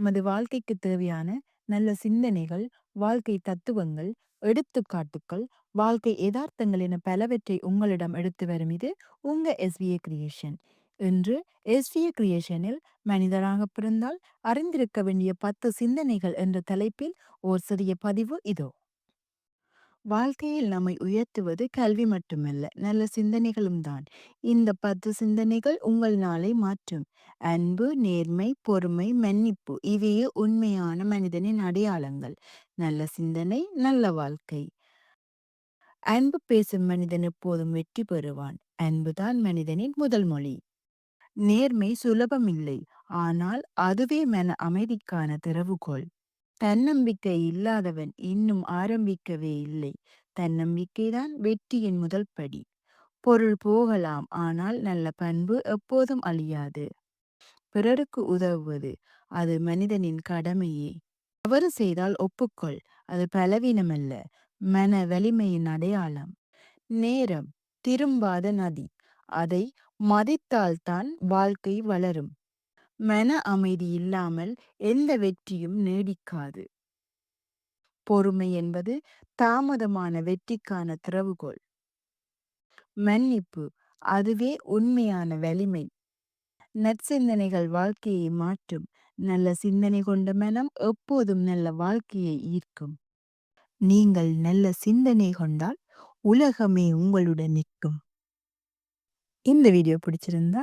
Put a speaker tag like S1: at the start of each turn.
S1: நமது வாழ்க்கைக்கு தேவையான நல்ல சிந்தனைகள், வாழ்க்கை தத்துவங்கள், எடுத்துக்காட்டுக்கள், வாழ்க்கை எதார்த்தங்கள் என பலவற்றை உங்களிடம் எடுத்து வரும் இது உங்க எஸ்விஏ கிரியேஷன். இன்று எஸ்விஏ கிரியேஷனில் மனிதராக பிறந்தால் அறிந்திருக்க வேண்டிய பத்து சிந்தனைகள் என்ற தலைப்பில் ஓர் சிறிய பதிவு இதோ. வாழ்க்கையில் நம்மை உயர்த்துவது கல்வி மட்டுமல்ல, நல்ல சிந்தனைகளும் தான். இந்த பத்து சிந்தனைகள் உங்கள் நாளை மாற்றும். அன்பு, நேர்மை, பொறுமை, மன்னிப்பு இவையே உண்மையான மனிதனின் அடையாளங்கள். நல்ல சிந்தனை, நல்ல வாழ்க்கை. அன்பு பேசும் மனிதன் எப்போதும் வெற்றி பெறுவான். அன்புதான் மனிதனின் முதல் மொழி. நேர்மை சுலபமில்லை, ஆனால் அதுவே மன அமைதிக்கான திறவுகோல். தன்னம்பிக்கை இல்லாதவன் இன்னும் ஆரம்பிக்கவே இல்லை. தன்னம்பிக்கைதான் வெற்றியின் முதல் படி. பொருள் போகலாம், ஆனால் நல்ல பண்பு எப்போதும் அழியாது. பிறருக்கு உதவுவது அது மனிதனின் கடமையே. தவறு செய்தால் ஒப்புக்கொள், அது பலவீனமல்ல, மன வலிமையின் அடையாளம். நேரம் திரும்பாத நதி, அதை மதித்தால்தான் வாழ்க்கை வளரும். மன அமைதி இல்லாமல் எந்த வெற்றியும் நீடிக்காது. பொறுமை என்பது தாமதமான வெற்றிக்கான திறவுகோல். மன்னிப்பு அதுவே உண்மையான வலிமை. நற்சிந்தனைகள் வாழ்க்கையை மாற்றும். நல்ல சிந்தனை கொண்ட மனம் எப்போதும் நல்ல வாழ்க்கையை ஈர்க்கும். நீங்கள் நல்ல சிந்தனை கொண்டால் உலகமே உங்களுடன் நிற்கும். இந்த வீடியோ பிடிச்சிருந்தா